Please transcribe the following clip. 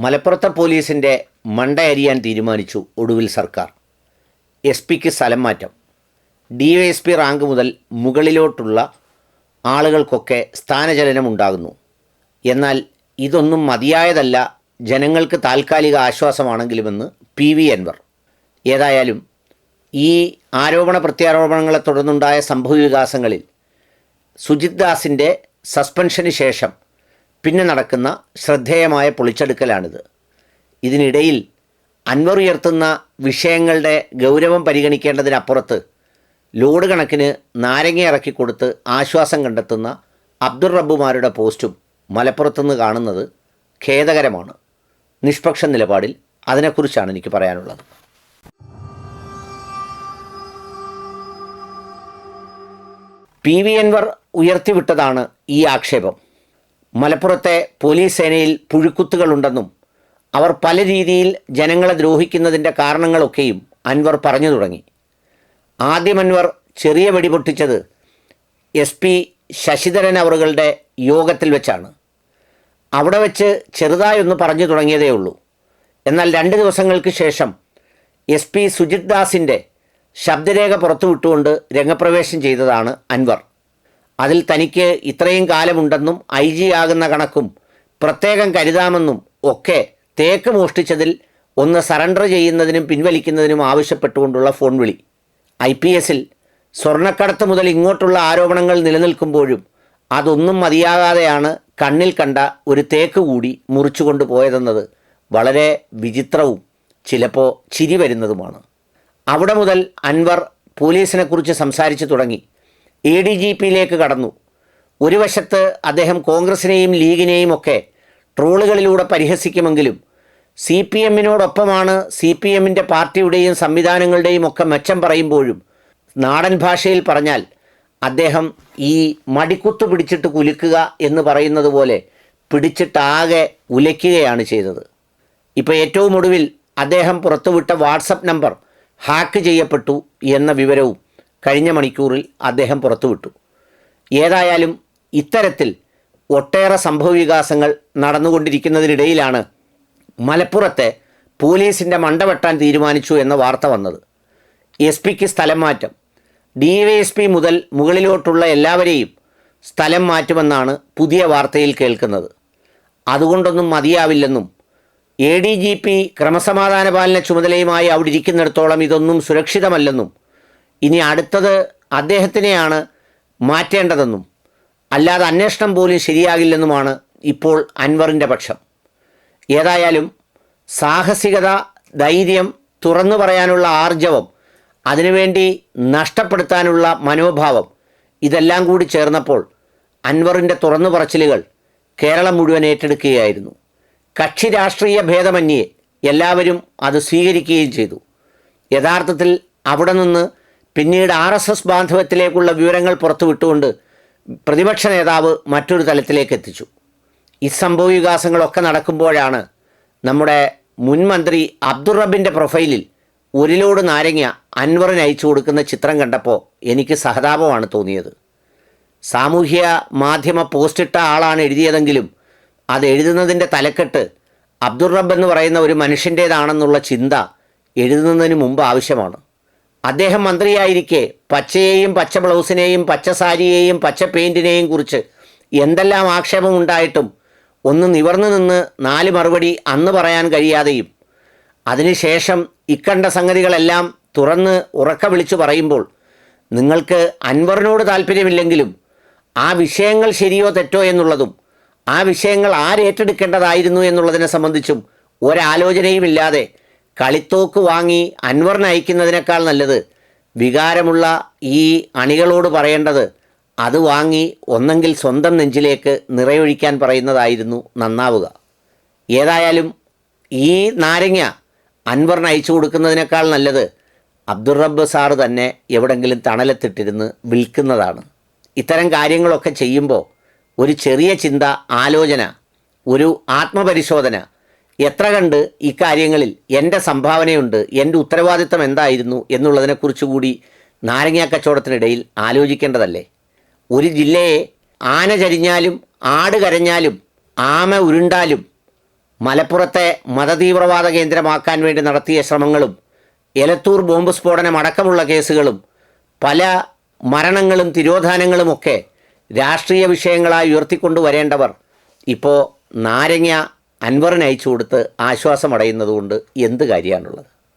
മലപ്പുറത്തെ പോലീസിന്റെ മണ്ട അരിയാൻ തീരുമാനിച്ചു ഒടുവിൽ സർക്കാർ. എസ് പിക്ക് സ്ഥലം മാറ്റം. ഡിവൈഎസ്പി റാങ്ക് മുതൽ മുകളിലോട്ടുള്ള ആളുകൾക്കൊക്കെ സ്ഥാനചലനം ഉണ്ടാകുന്നു. എന്നാൽ ഇതൊന്നും മതിയായതല്ല ജനങ്ങൾക്ക് താൽക്കാലിക ആശ്വാസമാണെങ്കിലുമെന്ന് പി വി അൻവർ. ഏതായാലും ഈ ആരോപണ പ്രത്യാരോപണങ്ങളെ തുടർന്നുണ്ടായ സംഭവ വികാസങ്ങളിൽ സുജിത് ദാസിന്റെ സസ്പെൻഷന് ശേഷം പിന്നെ നടക്കുന്ന ശ്രദ്ധേയമായ പൊളിച്ചെടുക്കലാണിത്. ഇതിനിടയിൽ അൻവർ ഉയർത്തുന്ന വിഷയങ്ങളുടെ ഗൗരവം പരിഗണിക്കേണ്ടതിനപ്പുറത്ത് ലോഡ് കണക്കിന് നാരങ്ങ ഇറക്കി കൊടുത്ത് ആശ്വാസം കണ്ടെത്തുന്ന അബ്ദുൾ റബ്ബുമാരുടെ പോസ്റ്റും മലപ്പുറത്തുനിന്ന് കാണുന്നത് ഖേദകരമാണ്. നിഷ്പക്ഷ നിലപാടിൽ അതിനെക്കുറിച്ചാണ് എനിക്ക് പറയാനുള്ളത്. പി വി അൻവർ ഉയർത്തിവിട്ടതാണ് ഈ ആക്ഷേപം. മലപ്പുറത്തെ പോലീസ് സേനയിൽ പുഴുക്കുത്തുകളുണ്ടെന്നും അവർ പല രീതിയിൽ ജനങ്ങളെ ദ്രോഹിക്കുന്നതിന്റെ കാരണങ്ങളൊക്കെയും അൻവർ പറഞ്ഞു തുടങ്ങി. ആദ്യം അൻവർ ചെറിയ വെടിപൊട്ടിച്ചത് എസ് പി ശശിധരൻ അവറുകളുടെ യോഗത്തിൽ വെച്ചാണ്. അവിടെ വെച്ച് ചെറുതായൊന്ന് പറഞ്ഞു തുടങ്ങിയതേ ഉള്ളൂ. എന്നാൽ രണ്ട് ദിവസങ്ങൾക്ക് ശേഷം എസ് പി സുജിത് ദാസിന്റെ ശബ്ദരേഖ പുറത്തുവിട്ടുകൊണ്ട് രംഗപ്രവേശം ചെയ്തതാണ് അൻവർ. അതിൽ തനിക്ക് ഇത്രയും കാലമുണ്ടെന്നും ഐ ജി ആകുന്ന കണക്കും പ്രത്യേകം കരുതാമെന്നും ഒക്കെ തേക്ക് മോഷ്ടിച്ചതിൽ ഒന്ന് സറണ്ടർ ചെയ്യുന്നതിനും പിൻവലിക്കുന്നതിനും ആവശ്യപ്പെട്ടുകൊണ്ടുള്ള ഫോൺ വിളി. ഐ പി എസിൽ സ്വർണക്കടത്ത് മുതൽ ഇങ്ങോട്ടുള്ള ആരോപണങ്ങൾ നിലനിൽക്കുമ്പോഴും അതൊന്നും മതിയാകാതെയാണ് കണ്ണിൽ കണ്ട ഒരു തേക്ക് കൂടി മുറിച്ചുകൊണ്ട് പോയതെന്നത് വളരെ വിചിത്രവും ചിലപ്പോൾ ചിരി വരുന്നതുമാണ്. അവിടെ മുതൽ അൻവർ പോലീസിനെക്കുറിച്ച് സംസാരിച്ചു തുടങ്ങി. എ ഡി ജി പിയിലേക്ക് കടന്നു. ഒരു വശത്ത് അദ്ദേഹം കോൺഗ്രസിനെയും ലീഗിനെയും ഒക്കെ ട്രോളുകളിലൂടെ പരിഹസിക്കുമെങ്കിലും സി പി എമ്മിനോടൊപ്പമാണ് സി പി എമ്മിന്റെ പാർട്ടിയുടെയും സംവിധാനങ്ങളുടെയും ഒക്കെ മെച്ചം പറയുമ്പോഴും നാടൻ ഭാഷയിൽ പറഞ്ഞാൽ അദ്ദേഹം ഈ മടിക്കുത്തു പിടിച്ചിട്ട് കുലുക്കുക എന്ന് പറയുന്നത് പോലെ പിടിച്ചിട്ടാകെ ഉലയ്ക്കുകയാണ് ചെയ്തത്. ഇപ്പോൾ ഏറ്റവും ഒടുവിൽ അദ്ദേഹം പുറത്തുവിട്ട വാട്സപ്പ് നമ്പർ ഹാക്ക് ചെയ്യപ്പെട്ടു എന്ന വിവരവും കഴിഞ്ഞ മണിക്കൂറിൽ അദ്ദേഹം പുറത്തുവിട്ടു. ഏതായാലും ഇത്തരത്തിൽ ഒട്ടേറെ സംഭവവികാസങ്ങൾ നടന്നുകൊണ്ടിരിക്കുന്നതിനിടയിലാണ് മലപ്പുറത്തെ പോലീസിന്റെ മണ്ട വെട്ടാൻ തീരുമാനിച്ചു എന്ന വാർത്ത വന്നത്. എസ് പിക്ക് സ്ഥലം മാറ്റം. ഡി വൈ എസ് പി മുതൽ മുകളിലോട്ടുള്ള എല്ലാവരെയും സ്ഥലം മാറ്റുമെന്നാണ് പുതിയ വാർത്തയിൽ കേൾക്കുന്നത്. അതുകൊണ്ടൊന്നും മതിയാവില്ലെന്നും എ ഡി ജി പി ക്രമസമാധാന പാലന ചുമതലയുമായി അവിടെ ഇരിക്കുന്നിടത്തോളം ഇതൊന്നും സുരക്ഷിതമല്ലെന്നും ഇനി അടുത്തത് അദ്ദേഹത്തിനെയാണ് മാറ്റേണ്ടതെന്നും അല്ലാതെ അന്വേഷണം പോലും ശരിയാകില്ലെന്നുമാണ് ഇപ്പോൾ അൻവറിന്റെ പക്ഷം. ഏതായാലും സാഹസികത ധൈര്യം തുറന്നു പറയാനുള്ള ആർജവം അതിനുവേണ്ടി നഷ്ടപ്പെടുത്താനുള്ള മനോഭാവം ഇതെല്ലാം കൂടി ചേർന്നപ്പോൾ അൻവറിന്റെ തുറന്നു പറച്ചിലുകൾ കേരളം മുഴുവൻ ഏറ്റെടുക്കുകയായിരുന്നു. കക്ഷി രാഷ്ട്രീയ ഭേദമന്യേ എല്ലാവരും അത് സ്വീകരിക്കുകയും ചെയ്തു. യഥാർത്ഥത്തിൽ അവിടെ നിന്ന് പിന്നീട് ആർ എസ് എസ് ബാന്ധവത്തിലേക്കുള്ള വിവരങ്ങൾ പുറത്തുവിട്ടുകൊണ്ട് പ്രതിപക്ഷ നേതാവ് മറ്റൊരു തലത്തിലേക്ക് എത്തിച്ചു. ഈ സംഭവ വികാസങ്ങളൊക്കെ നടക്കുമ്പോഴാണ് നമ്മുടെ മുൻമന്ത്രി റബ്ബിന്റെ പ്രൊഫൈലിൽ ഒരു ലോഡ് നാരങ്ങ അൻവറിന് അയച്ചു കൊടുക്കുന്ന ചിത്രം കണ്ടപ്പോൾ എനിക്ക് സഹതാപമാണ് തോന്നിയത്. സാമൂഹ്യ മാധ്യമ പോസ്റ്റിട്ട ആളാണ് എഴുതിയതെങ്കിലും അത് എഴുതുന്നതിന്റെ തലക്കെട്ട് അബ്ദുൾ റബ്ബ് എന്ന് പറയുന്ന ഒരു മനുഷ്യന്റേതാണെന്നുള്ള ചിന്ത എഴുതുന്നതിന് മുമ്പ് ആവശ്യമാണ്. അദ്ദേഹം മന്ത്രിയായിരിക്കെ. പച്ചയെയും പച്ച ബ്ലൗസിനെയും പച്ച സാരിയെയും പച്ച പെയിന്റിനെയും കുറിച്ച് എന്തെല്ലാം ആക്ഷേപം ഉണ്ടായിട്ടും ഒന്ന് നിവർന്നു നിന്ന് നാല് മറുപടി അന്ന് പറയാൻ കഴിയാതെയും അതിനുശേഷം ഇക്കണ്ട സംഗതികളെല്ലാം തുറന്ന് ഉറക്ക വിളിച്ചു പറയുമ്പോൾ നിങ്ങൾക്ക് അൻവറിനോട് താല്പര്യമില്ലെങ്കിലും ആ വിഷയങ്ങൾ ശരിയോ തെറ്റോ എന്നുള്ളതും ആ വിഷയങ്ങൾ ആരേറ്റെടുക്കേണ്ടതായിരുന്നു എന്നുള്ളതിനെ സംബന്ധിച്ചും ഒരാലോചനയുമില്ലാതെ കളിത്തോക്ക് വാങ്ങി അൻവറിന് അയക്കുന്നതിനേക്കാൾ നല്ലത് വികാരമുള്ള ഈ അണികളോട് പറയേണ്ടത് അത് വാങ്ങി ഒന്നെങ്കിൽ സ്വന്തം നെഞ്ചിലേക്ക് നിറയൊഴിക്കാൻ പറയുന്നതായിരുന്നു നന്നാവുക. ഏതായാലും ഈ നാരങ്ങ അൻവറിന് അയച്ചു കൊടുക്കുന്നതിനേക്കാൾ നല്ലത് അബ്ദുറബ്ബ് സാറ് തന്നെ എവിടെങ്കിലും തണലത്തിട്ടിരുന്ന് വിൽക്കുന്നതാണ്. ഇത്തരം കാര്യങ്ങളൊക്കെ ചെയ്യുമ്പോൾ ഒരു ചെറിയ ചിന്ത ആലോചന ഒരു ആത്മപരിശോധന എത്ര കണ്ട് ഇക്കാര്യങ്ങളിൽ എന്റെ സംഭാവനയുണ്ട് എന്റെ ഉത്തരവാദിത്തം എന്തായിരുന്നു എന്നുള്ളതിനെക്കുറിച്ച് കൂടി നാരങ്ങ കച്ചവടത്തിനിടയിൽ ആലോചിക്കേണ്ടതല്ലേ? ഒരു ജില്ലയെ ആന ചരിഞ്ഞാലും ആട് കരഞ്ഞാലും ആമ ഉരുണ്ടാലും മലപ്പുറത്തെ മതതീവ്രവാദ കേന്ദ്രമാക്കാൻ വേണ്ടി നടത്തിയ ശ്രമങ്ങളും എലത്തൂർ ബോംബ് സ്ഫോടനം അടക്കമുള്ള കേസുകളും പല മരണങ്ങളും തിരോധാനങ്ങളുമൊക്കെ രാഷ്ട്രീയ വിഷയങ്ങളായി ഉയർത്തിക്കൊണ്ടുവരേണ്ടവർ ഇപ്പോൾ നാരങ്ങ അൻവറിന് അയച്ചു കൊടുത്ത് ആശ്വാസമടയുന്നതുകൊണ്ട് എന്ത് കാര്യമാണുള്ളത്?